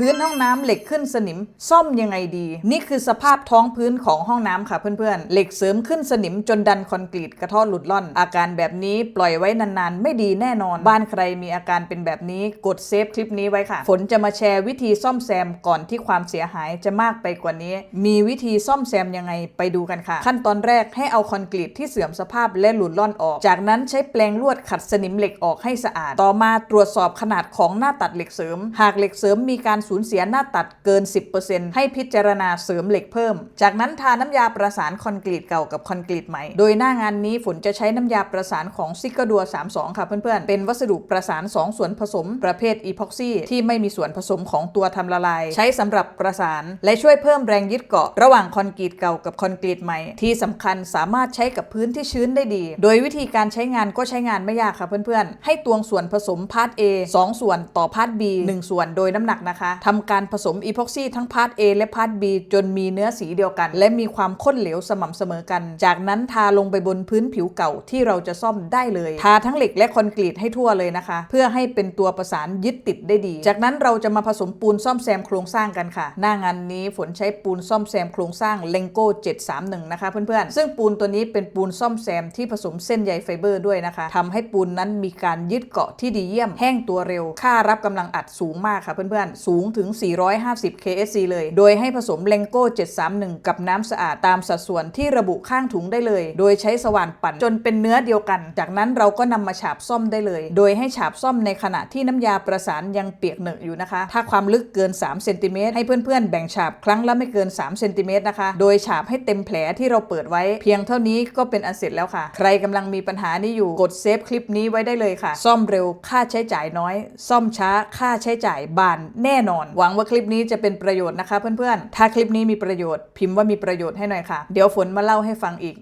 พื้นห้องน้ำเหล็กขึ้นสนิม ซ่อมยังไงดี นี่คือสภาพท้องพื้นของห้องน้ำค่ะเพื่อนๆ เหล็กเสริมขึ้นสนิมจนดันคอนกรีตกระเทอหลุดล่อน อาการแบบนี้ปล่อยไว้นานๆ ไม่ดีแน่นอน บ้านใครมีอาการเป็นแบบนี้กดเซฟคลิปนี้ไว้ค่ะ ฝนจะมาแชร์วิธีซ่อมแซมก่อนที่ความเสียหายจะมากไปกว่านี้ มีวิธีซ่อมแซมยังไงไปดูกันค่ะ ขั้นตอนแรกให้เอาคอนกรีตที่เสื่อมสภาพและหลุดล่อนออก จากนั้นใช้แปรงลวดขัดสนิมเหล็กออกให้สะอาด ต่อมาตรวจสอบขนาดของหน้าตัดเหล็กเสริม หากเหล็กเสริมมีการสูญเสียหน้าตัดเกิน 10%ให้พิจารณาเสริมเหล็กเพิ่ม จากนั้นทาน้ำยาประสานคอนกรีตเก่ากับคอนกรีตใหม่ โดยหน้างานนี้ฝนจะใช้น้ำยาประสานของซิกาดัว 32 ค่ะเพื่อนๆ เป็นวัสดุประสาน 2 ส่วนผสม ประเภทอีพ็อกซี่ที่ไม่มีส่วนผสมของตัวทำละลาย ใช้สำหรับประสาน และช่วยเพิ่มแรงยึดเกาะระหว่างคอนกรีตเก่ากับคอนกรีตใหม่ ที่สำคัญสามารถใช้กับพื้นที่ชื้นได้ดี โดยวิธีการใช้งานก็ใช้งานไม่ยากค่ะเพื่อนๆ ให้ตวงส่วนผสมพาร์ท A 2 ส่วนต่อพาร์ท B 1 ส่วนโดยน้ำหนักนะคะทำการผสมอีพ็อกซี่ทั้งพาร์ท A และพาร์ท B จนมีเนื้อสีเดียวกัน และมีความข้นเหลวสม่ำเสมอกัน จากนั้นทาลงไปบนพื้นผิวเก่าที่เราจะซ่อมได้เลย ทาทั้งเหล็กและคอนกรีตให้ทั่วเลยนะคะ เพื่อให้เป็นตัวประสานยึดติดได้ดี จากนั้นเราจะมาผสมปูนซ่อมแซมโครงสร้างกันค่ะ หน้างานนี้ฝนใช้ปูนซ่อมแซมโครงสร้างเลงโก้731 นะคะเพื่อนๆ ซึ่งปูนตัวนี้เป็นปูนซ่อมแซมที่ผสมเส้นใยไฟเบอร์ด้วยนะคะทำให้ปูนนั้นมีการยึดเกาะที่ดีเยี่ยม แห้งตัวเร็ว ค่ารับกำลังอัดสูงมากค่ะเพื่อนๆสูงถึง 450 KSC เลย โดยให้ผสมเลงโก้ 731 กับน้ำสะอาดตามสัดส่วนที่ระบุข้างถุงได้เลย โดยใช้สว่านปั่นจนเป็นเนื้อเดียวกัน จากนั้นเราก็นำมาฉาบซ่อมได้เลย โดยให้ฉาบซ่อมในขณะที่น้ำยาประสานยังเปียกเหนอะอยู่นะคะ ถ้าความลึกเกิน3เซนติเมตรให้เพื่อนๆ แบ่งฉาบครั้งละไม่เกิน3เซนติเมตรนะคะ โดยฉาบให้เต็มแผลที่เราเปิดไว้ เพียงเท่านี้ก็เป็นอันเสร็จแล้วค่ะ ใครกำลังมีปัญหานี้อยู่กดเซฟคลิปนี้ไว้ได้เลยค่ะ ซ่อมเร็วค่าใช้จ่ายน้อย ซ่อมช้าค่าใช้จ่ายบานแน่นอน หวังว่าคลิปนี้จะเป็นประโยชน์นะคะเพื่อนๆ ถ้าคลิปนี้มีประโยชน์พิมพ์ว่ามีประโยชน์ให้หน่อยค่ะ เดี๋ยวฝนมาเล่าให้ฟังอีก